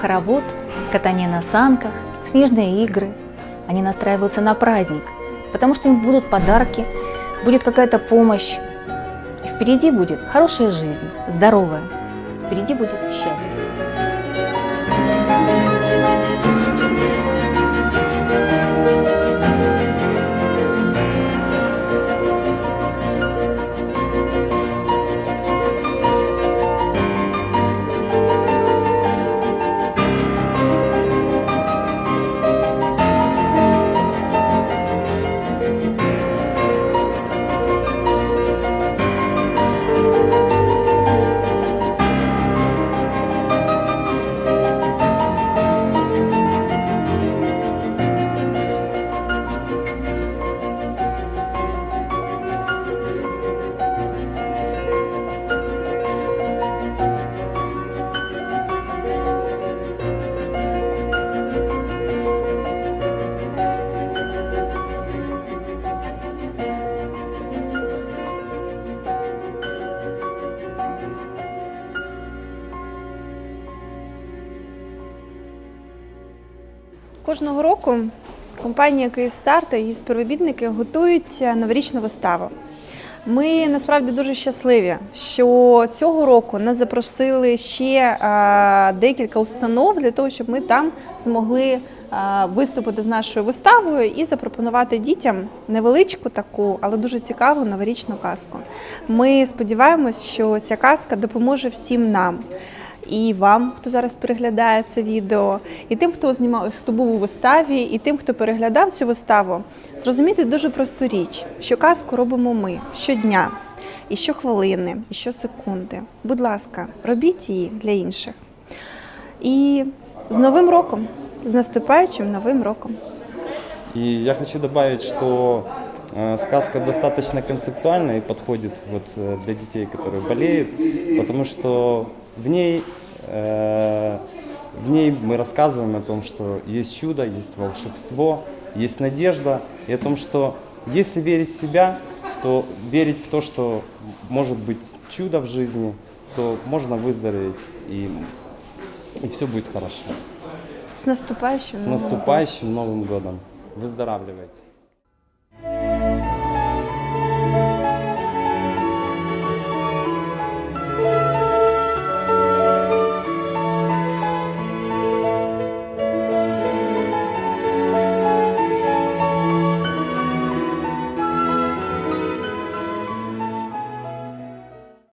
хоровод, катание на санках, снежные игры. Они настраиваются на праздник, потому что им будут подарки, будет какая-то помощь. И впереди будет хорошая жизнь, здоровая. Впереди будет счастье. Кожного року компанія Київстар та її співробітники готують новорічну виставу. Ми насправді дуже щасливі, що цього року нас запросили ще е, декілька установ для того, щоб ми там змогли е, виступити з нашою виставою і запропонувати дітям невеличку таку, але дуже цікаву новорічну казку. Ми сподіваємось, що ця казка допоможе всім нам І вам, хто зараз переглядає це відео, і тим, хто знімав, хто був у виставі, і тим, хто переглядав цю виставу, зрозуміти дуже просту річ, що казку робимо ми щодня, і щохвилини, і щосекунди. Будь ласка, робіть її для інших. І з Новим роком, з наступаючим новим роком. И я хочу добавить, что э, сказка достаточно концептуальна и подходит вот э, для детей, которые болеют, потому что в ней, э, в ней мы рассказываем о том, что есть чудо, есть волшебство, есть надежда, и о том, что если верить в себя, то верить в то, что может быть чудо в жизни, то можно выздороветь и, и все будет хорошо. С новим роком. наступающим Новым годом! Выздоравливайте!